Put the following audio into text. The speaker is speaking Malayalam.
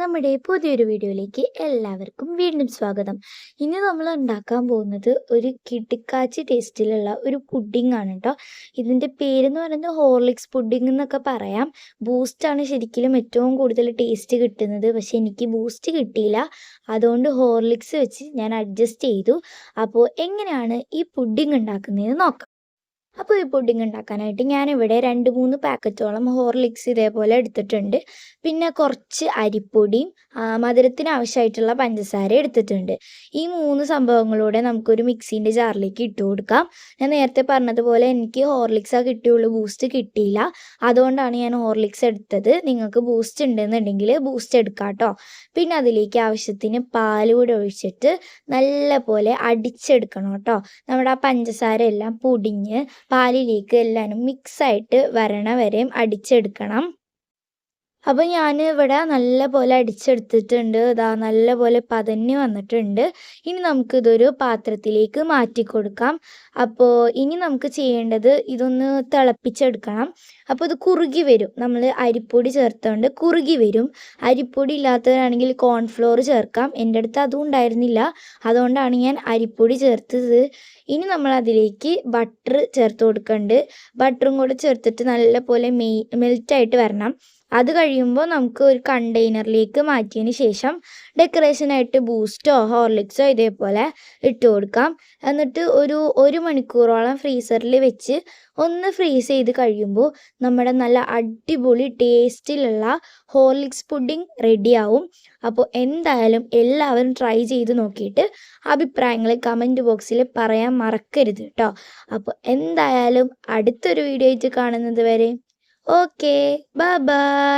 നമ്മുടെ പുതിയൊരു വീഡിയോയിലേക്ക് എല്ലാവർക്കും വീണ്ടും സ്വാഗതം. ഇനി നമ്മൾ ഉണ്ടാക്കാൻ പോകുന്നത് ഒരു കിടുക്കാച്ചി ടേസ്റ്റിലുള്ള ഒരു പുഡിംഗ് ആണ് കേട്ടോ ഇതിന്റെ പേരെന്ന് പറയുന്നത് ഹോർലിക്സ് പുഡിംഗ് എന്നൊക്കെ പറയാം. ബൂസ്റ്റാണ് ശരിക്കും ഏറ്റവും കൂടുതൽ ടേസ്റ്റ് കിട്ടുന്നത്. പക്ഷേ എനിക്ക് ബൂസ്റ്റ് കിട്ടിയില്ല. അതുകൊണ്ട് ഹോർലിക്സ് വെച്ച് ഞാൻ അഡ്ജസ്റ്റ് ചെയ്തു. അപ്പോൾ എങ്ങനെയാണ് ഈ പുഡിംഗ് ഉണ്ടാക്കുന്നതെന്ന് നോക്കാം. അപ്പോൾ ഈ പുഡിംഗ് ഉണ്ടാക്കാനായിട്ട് ഞാനിവിടെ രണ്ട് മൂന്ന് പാക്കറ്റോളം ഹോർലിക്സ് ഇതേപോലെ എടുത്തിട്ടുണ്ട്. പിന്നെ കുറച്ച് അരിപ്പൊടിയും മധുരത്തിന് ആവശ്യമായിട്ടുള്ള പഞ്ചസാര എടുത്തിട്ടുണ്ട്. ഈ മൂന്ന് സംഭവങ്ങളൂടെ നമുക്കൊരു മിക്സീന്റെ ജാറിലേക്ക് ഇട്ട് കൊടുക്കാം. ഞാൻ നേരത്തെ പറഞ്ഞതുപോലെ എനിക്ക് ഹോർലിക്സാണ് കിട്ടിയുള്ളൂ ബൂസ്റ്റ് കിട്ടിയില്ല. അതുകൊണ്ടാണ് ഞാൻ ഹോർലിക്സ് എടുത്തത്. നിങ്ങൾക്ക് ബൂസ്റ്റ് ഉണ്ടെന്നുണ്ടെങ്കിൽ ബൂസ്റ്റ് എടുക്കാം കേട്ടോ പിന്നെ അതിലേക്ക് ആവശ്യത്തിന് പാൽ കൂടെ ഒഴിച്ചിട്ട് നല്ല പോലെ അടിച്ചെടുക്കണം കേട്ടോ. നമ്മുടെ ആ പഞ്ചസാര എല്ലാം പൊടിഞ്ഞ് പാലിലേക്ക് എല്ലാനും മിക്സായിട്ട് വരണ വരെയും അടിച്ചെടുക്കണം. അപ്പോൾ ഞാൻ ഇവിടെ നല്ല പോലെ അടിച്ചെടുത്തിട്ടുണ്ട്. ഇതാ നല്ല പോലെ പതഞ്ഞ് വന്നിട്ടുണ്ട്. ഇനി നമുക്കിതൊരു പാത്രത്തിലേക്ക് മാറ്റി കൊടുക്കാം അപ്പോൾ ഇനി നമുക്ക് ചെയ്യേണ്ടത് ഇതൊന്ന് തിളപ്പിച്ചെടുക്കണം. അപ്പോൾ ഇത് കുറുകി വരും. നമ്മൾ അരിപ്പൊടി ചേർത്തുകൊണ്ട് കുറുകി വരും. അരിപ്പൊടി ഇല്ലാത്തവരാണെങ്കിൽ കോൺഫ്ലോർ ചേർക്കാം. എന്റെ അടുത്ത് അതും ഉണ്ടായിരുന്നില്ല. അതുകൊണ്ടാണ് ഞാൻ അരിപ്പൊടി ചേർത്തത്. ഇനി നമ്മൾ അതിലേക്ക് ബട്ടർ ചേർത്ത് കൊടുക്കുന്നുണ്ട് ബട്ടറും കൂടെ ചേർത്തിട്ട് നല്ല പോലെ മെയ് മെൽറ്റായിട്ട് വരണം. അത് കഴിയുമ്പോൾ നമുക്ക് ഒരു കണ്ടെയ്നറിലേക്ക് മാറ്റിയതിന് ശേഷം ഡെക്കറേഷനായിട്ട് ബൂസ്റ്റോ ഹോർലിക്സോ ഇതേപോലെ ഇട്ട് കൊടുക്കാം. എന്നിട്ട് ഒരു ഒരു മണിക്കൂറോളം ഫ്രീസറിൽ വെച്ച് ഒന്ന് ഫ്രീസ് ചെയ്ത് കഴിയുമ്പോൾ നമ്മുടെ നല്ല അടിപൊളി ടേസ്റ്റിലുള്ള ഹോർലിക്സ് പുഡിംഗ് റെഡിയാവും. അപ്പോൾ എന്തായാലും എല്ലാവരും ട്രൈ ചെയ്ത് നോക്കിയിട്ട് അഭിപ്രായങ്ങൾ കമന്റ് ബോക്സിൽ പറയാൻ മറക്കരുത് കേട്ടോ അപ്പോൾ എന്തായാലും അടുത്തൊരു വീഡിയോ ആയിട്ട് കാണുന്നത് വരെ Okay, bye bye.